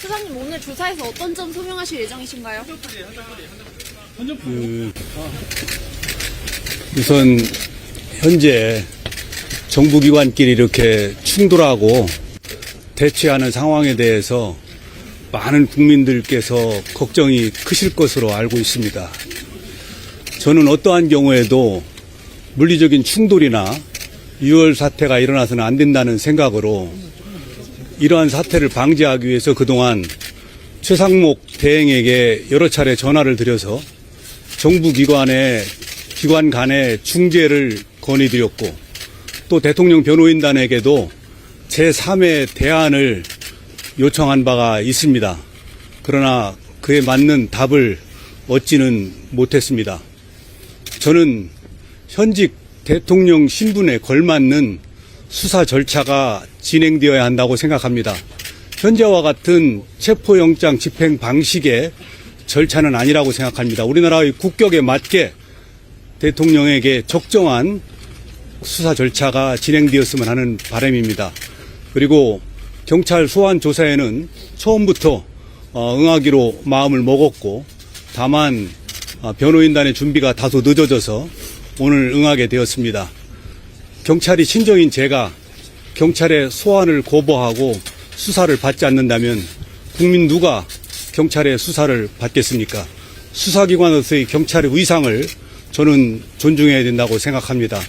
수사님 오늘 조사에서 어떤 점 소명하실 예정이신가요? 그, 우선 현재 정부기관끼리 이렇게 충돌하고 대치하는 상황에 대해서 많은 국민들께서 걱정이 크실 것으로 알고 있습니다. 저는 어떠한 경우에도 물리적인 충돌이나 유혈 사태가 일어나서는 안 된다는 생각으로 이러한 사태를 방지하기 위해서 그동안 최상목 대행에게 여러 차례 전화를 드려서 정부 기관의 기관 간의 중재를 건의드렸고 또 대통령 변호인단에게도 제3의 대안을 요청한 바가 있습니다. 그러나 그에 맞는 답을 얻지는 못했습니다. 저는 현직 대통령 신분에 걸맞는 수사 절차가 진행되어야 한다고 생각합니다. 현재와 같은 체포영장 집행 방식의 절차는 아니라고 생각합니다. 우리나라의 국격에 맞게 대통령에게 적정한 수사 절차가 진행되었으면 하는 바람입니다. 그리고 경찰 소환 조사에는 처음부터 어, 응하기로 마음을 먹었고 다만 어, 변호인단의 준비가 다소 늦어져서 오늘 응하게 되었습니다. 경찰이 친정인 제가 경찰의 소환을 거부하고 수사를 받지 않는다면 국민 누가 경찰의 수사를 받겠습니까? 수사기관으로서의 경찰의 위상을 저는 존중해야 된다고 생각합니다.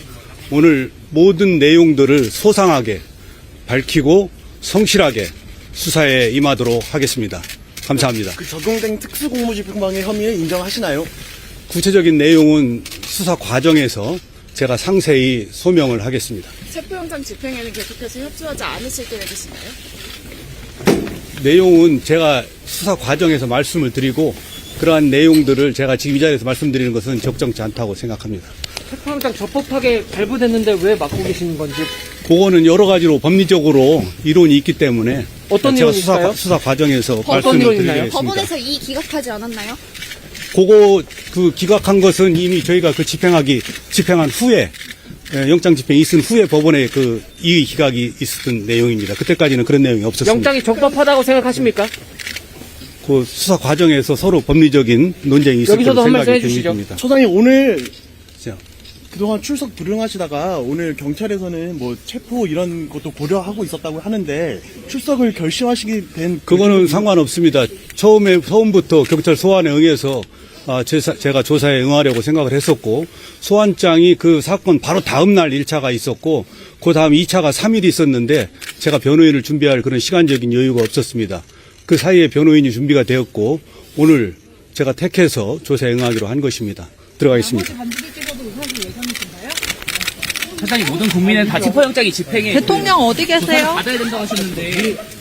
오늘 모든 내용들을 소상하게 밝히고 성실하게 수사에 임하도록 하겠습니다. 감사합니다. 그 적용된 특수공무집행방해 혐의를 인정하시나요? 구체적인 내용은 수사 과정에서 제가 상세히 소명을 하겠습니다. 체포영장 집행에는 계속해서 협조하지 않으실 계획이신가요? 내용은 제가 수사 과정에서 말씀을 드리고 그러한 내용들을 제가 지금 이 자리에서 말씀드리는 것은 적정치 않다고 생각합니다. 체포영장 적법하게 발부됐는데 왜 막고 계시는 건지 그거는 여러 가지로 법리적으로 이론이 있기 때문에 어떤 제가 수사? 수사 과정에서 어떤 말씀을 이론이? 드리겠습니다. 법원에서 이 기각하지 않았나요? 그거 그 기각한 것은 이미 저희가 그 집행하기 집행한 후에 예, 영장 집행이 있은 후에 법원에 그 이의 기각이 있었던 내용입니다. 그때까지는 그런 내용이 없었습니다. 영장이 적법하다고 생각하십니까? 그 수사 과정에서 서로 법리적인 논쟁이 있었던 여기서도 한 말씀 생각이 해주시죠. 듭니다. 처장님 오늘 자, 그동안 출석 불응하시다가 오늘 경찰에서는 뭐 체포 이런 것도 고려하고 있었다고 하는데 출석을 결심하시게 된 그거는 상관없습니다. 처음에 처음부터 경찰 소환에 응해서 아, 제, 가 조사에 응하려고 생각을 했었고 소환장이 그 사건 바로 다음 날 1차가 있었고 그 다음 2차가 3일이 있었는데 제가 변호인을 준비할 그런 시간적인 여유가 없었습니다. 그 사이에 변호인이 준비가 되었고 오늘 제가 택해서 조사에 응하기로 한 것입니다. 들어가겠습니다. 사장님 모든 국민은 다 체포영장이 집행에 대통령 어디 계세요? 받아야 된다고 하셨는데